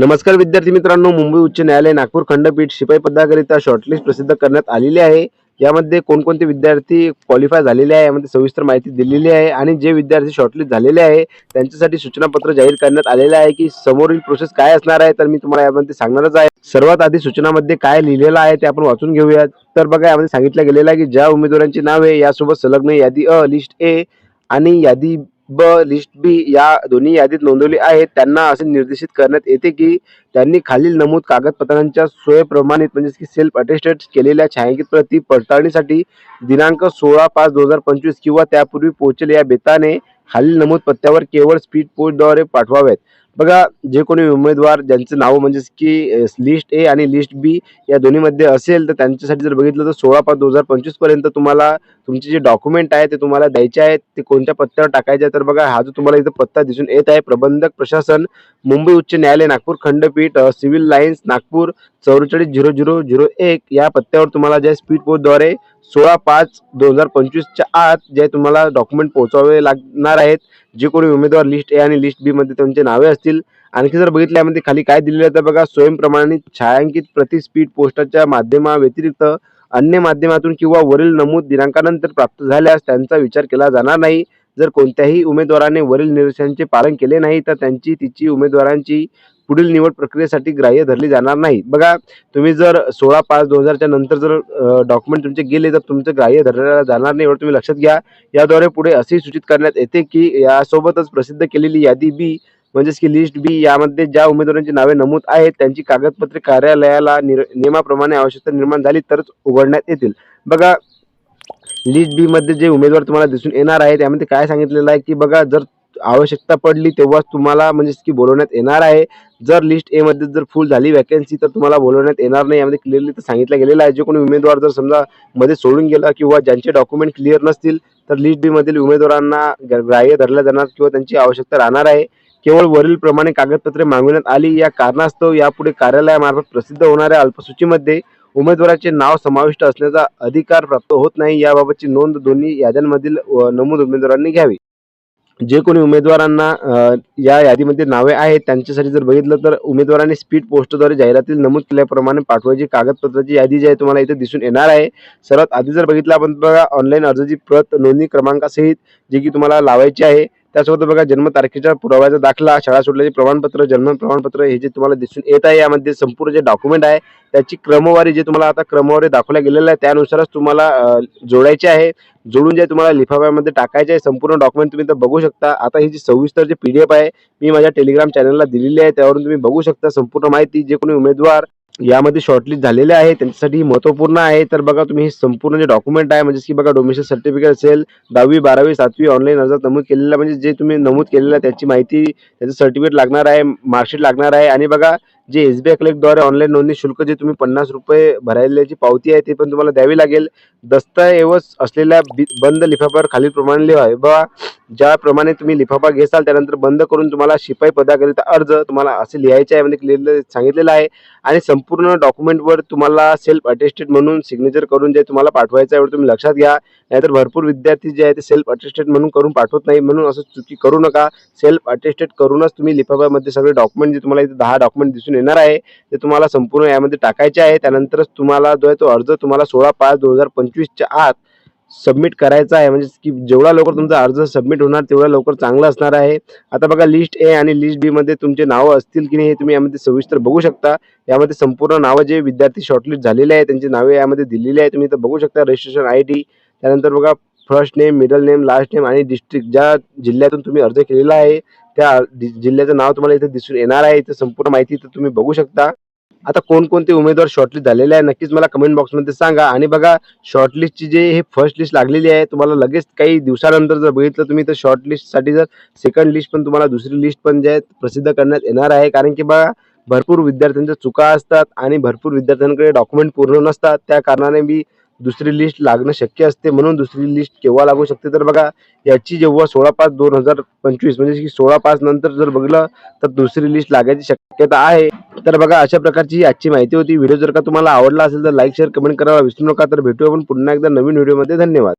नमस्कार विद्यार्थी मित्रांनो मुंबई उच्च न्यायालय नागपूर खंडपीठ शिपाई पदाकरिता शॉर्टलिस्ट प्रसिद्ध करण्यात आलेली आहे. यामध्ये कोणकोणते विद्यार्थी क्वालिफाय झालेले आहे यामध्ये सविस्तर माहिती दिलेली आहे आणि जे विद्यार्थी शॉर्टलिस्ट झालेले आहे त्यांच्यासाठी सूचनापत्र जाहीर करण्यात आलेलं आहे की समोरील प्रोसेस काय असणार आहे तर मी तुम्हाला यामध्ये सांगणारच आहे. सर्वात आधी सूचनामध्ये काय लिहिलेलं आहे ते आपण वाचून घेऊयात. तर बघा यामध्ये सांगितलं गेलेलं आहे की ज्या उमेदवारांची आहे यासोबत संलग्न यादी अ लिस्ट ए आणि यादी ब लिस्ट बी या दोन्ही यादीत नोंदवली आहेत. त्यांना असे निर्देशित करण्यात येते की त्यांनी खालील नमूद कागदपत्रांच्या स्वयंप्रमाणित म्हणजे की सेल्फ अटेस्टेड केलेल्या छायांकित प्रती पडताळणीसाठी दिनांक सोळा पाच दोन हजार पंचवीस किंवा त्यापूर्वी पोहोचेल या बेताने खालील नमूद पत्त्यावर केवळ स्पीड पोस्टद्वारे पाठवावेत. बघा जे कोणी उमेदवार ज्यांचं नाव म्हणजेच की लिस्ट ए आणि लिस्ट बी या दोन्हीमध्ये असेल तर त्यांच्यासाठी जर बघितलं तर सोळा पाच दोन हजार पंचवीसपर्यंत तुम्हाला तुमचे जे डॉक्युमेंट आहे ते तुम्हाला द्यायचे आहेत. ते कोणत्या पत्त्यावर टाकायचे आहे तर बघा हा जो तुम्हाला इथं पत्ता दिसून येत आहे प्रबंधक प्रशासन मुंबई उच्च न्यायालय नागपूर खंडपीठ सिव्हिल लाईन्स नागपूर चौवेचाळीस झिरो झिरो झिरो एक या पत्त्यावर तुम्हाला ज्या स्पीड पोस्टद्वारे सोळा पाच दोन हजार पंचवीसच्या आत जे तुम्हाला डॉक्युमेंट पोहोचवावे लागणार आहेत जे कोणी उमेदवार लिस्ट ए आणि लिस्ट बी मध्ये त्यांचे नावे असतील. आणखी जर बघितलं यामध्ये खाली काय दिलेलं आहे तर बघा स्वयंप्रमाणित छायांकित प्रति स्पीड पोस्टाच्या माध्यमाव्यतिरिक्त अन्य माध्यमातून किंवा वरील नमूद दिनांकानंतर प्राप्त झाल्यास त्यांचा विचार केला जाणार नाही. जर कोणत्याही उमेदवाराने वरील निर्देशांचे पालन केले नाही तर त्यांची तिची उमेदवारांची पुढील निवड प्रक्रियेसाठी ग्राह्य धरली जाणार नाही. बघा तुम्ही जर सोळा पाच दोन हजारच्या नंतर जर डॉक्युमेंट तुमचे गेले तर तुमचं ग्राह्य धरलं जाणार नाही एवढं तुम्ही लक्षात घ्या. याद्वारे पुढे असेही सूचित करण्यात येते की यासोबतच प्रसिद्ध केलेली यादी बी म्हणजेच की लिस्ट बी यामध्ये ज्या उमेदवारांची नावे नमूद आहेत त्यांची कागदपत्रे कार्यालयाला नियमाप्रमाणे आवश्यकता निर्माण झाली तरच उघडण्यात येतील. बघा लिस्ट बी मध्ये जे उमेदवार तुम्हाला दिसून येणार आहे त्यामध्ये काय सांगितलेलं आहे की बघा जर आवश्यकता पडली तेव्हाच तुम्हाला म्हणजे की बोलवण्यात येणार आहे. जर लिस्ट ए मध्ये जर फुल झाली वॅकन्सी तर तुम्हाला बोलवण्यात येणार नाही. यामध्ये क्लिअरली तर सांगितलं गेलेलं आहे. जे कोणी उमेदवार जर समजा मध्ये सोडून गेला किंवा ज्यांचे डॉक्युमेंट क्लिअर नसतील तर लिस्ट बी मधील उमेदवारांना ग्राह्य धरल्या जाणार किंवा त्यांची आवश्यकता राहणार आहे. केवळ वरील प्रमाणे कागदपत्रे मागविण्यात आली. या कारणास्तव यापुढे कार्यालयामार्फत प्रसिद्ध होणाऱ्या अल्पसूचीमध्ये उमेदवाराचे नाव समाविष्ट असण्याचा अधिकार प्राप्त होत नाही याबाबतची नोंद दोन्ही याद्यांमधील नमूद उमेदवारांनी घ्यावी. जे कोणी उमेदवारांना या यादीमध्ये नावे आहेत त्यांच्यासाठी जर बघितलं तर उमेदवारांनी स्पीड पोस्टद्वारे जाहिरातील नमूद केल्याप्रमाणे पाठवायची कागदपत्राची यादी जी आहे तुम्हाला इथे दिसून येणार आहे. सर्वात आधी जर बघितलं आपण बघा ऑनलाईन अर्जाची प्रत नोंदणी क्रमांकासहित जी की तुम्हाला लावायची आहे त्यासोबत बघा जन्मतारखेच्या पुराव्याचा दाखला शाळा सोडल्याचे प्रमाणपत्र जन्म प्रमाणपत्र हे जे तुम्हाला दिसून येत आहे यामध्ये संपूर्ण जे डॉक्युमेंट आहे त्याची क्रमवारी जे तुम्हाला आता क्रमवारी दाखवल्या गेलेलं आहे त्यानुसारच तुम्हाला जोडायचे आहे. जोडून जे तुम्हाला लिफाफ्यामध्ये टाकायचे आहे संपूर्ण डॉक्युमेंट तुम्ही तर बघू शकता. आता ही जी सविस्तर जे पीडीएफ आहे मी माझ्या टेलिग्राम चॅनलला दिलेली आहे त्यावरून तुम्ही बघू शकता. संपूर्ण माहिती जे कोणी उमेदवार यामध्ये शॉर्टलिस्ट झालेले आहे. त्यांच्यासाठी महत्त्वपूर्ण आहे. तर बघा तुम्ही हे संपूर्ण जे डॉक्युमेंट आहे म्हणजे की बघा डोमेशन सर्टिफिकेट असेल दहावी बारावी सातवी ऑनलाईन अर्जात नमूद केलेलं म्हणजे जे तुम्ही नमूद केलेलं आहे त्याची माहिती त्याचं सर्टिफिकेट लागणार आहे मार्कशीट लागणार आहे. आणि बघा जे एस बी आय कलेक्टद्वारे ऑनलाईन नोंदणी शुल्क जे तुम्ही पन्नास रुपये भरायल्याची पावती आहे ते पण तुम्हाला द्यावी लागेल. दस्तऐवज असलेल्या बंद लिफाफ्यावर खालील प्रमाणे लिहावे बघा ज्याप्रमाणे तुम्ही लिफाफा घेसाल त्यानंतर बंद करून तुम्हाला शिपाई पदाकरिता अर्ज तुम्हाला असे लिहायचे आहे म्हणजे लिहिलं सांगितलेलं आहे. आणि संपूर्ण डॉक्युमेंटवर तुम्हाला सेल्फ अटेस्टेड म्हणून सिग्नेचर करून जे तुम्हाला पाठवायचं आहे तुम्ही लक्षात घ्या. नाहीतर भरपूर विद्यार्थी जे आहे ते सेल्फ अटेस्टेड म्हणून करून पाठवत नाही. म्हणून असं चुकी करू नका. सेल्फ अटेस्टेड करूनच तुम्ही लिफाफ्यामध्ये सगळे डॉक्युमेंट जे तुम्हाला इथे दहा डॉक्युमेंट दिसून येणार आहे ते तुम्हाला संपूर्ण यामध्ये टाकायचे आहे. त्यानंतरच तुम्हाला जो आहे तो अर्ज तुम्हाला सोळा पाच दोन हजार पंचवीसच्या आत सबमिट करायचा आहे. म्हणजे की जेवढा लवकर तुमचा अर्ज सबमिट होणार तेवढा लवकर चांगलं असणार आहे. आता बघा लिस्ट ए आणि लिस्ट बी मध्ये तुमचे नावं असतील की नाही हे तुम्ही यामध्ये सविस्तर बघू शकता. यामध्ये संपूर्ण नावं जे विद्यार्थी शॉर्टलिस्ट झालेले आहे त्यांची नावे यामध्ये दिलेली आहे तुम्ही इथं बघू शकता रजिस्ट्रेशन आय डी त्यानंतर बघा first name middle name last name आणि डिस्ट्रिक्ट ज्या जिल्ह्यातून तुम्ही अर्ज केलेला आहे त्या जिल्ह्याचं नाव तुम्हाला इथे दिसून येणार आहे. इथे संपूर्ण माहिती इथं तुम्ही बघू शकता. आता कोणकोणते उमेदवार शॉर्टलिस्ट झालेले आहे नक्कीच मला कमेंट बॉक्समध्ये सांगा. आणि बघा शॉर्टलिस्टची जे हे फर्स्ट लिस्ट लागलेली आहे तुम्हाला लगेच काही दिवसानंतर जर बघितलं तुम्ही तर शॉर्टलिस्टसाठी जर सेकंड लिस्ट पण तुम्हाला दुसरी लिस्ट पण जे आहे प्रसिद्ध करण्यात येणार आहे. कारण की बघा भरपूर विद्यार्थ्यांच्या चुका असतात आणि भरपूर विद्यार्थ्यांकडे डॉक्युमेंट पूर्ण नसतात. त्या कारणाने मी दुसरी लिस्ट लागणं शक्य असते म्हणून दुसरी लिस्ट केव्हा लागू शकते? तर बघा याची जेव्हा सोळा पाच दोन हजार पंचवीस म्हणजे की सोळा पाच नंतर जर बघलं तर दुसरी लिस्ट लागायची शक्यता आहे. तर बघा अशा प्रकारची आजची माहिती होती. व्हिडिओ जर का तुम्हाला आवडला असेल तर लाईक शेअर कमेंट करायला विसरू नका. तर भेटू आपण पुन्हा एकदा नवीन व्हिडिओमध्ये धन्यवाद.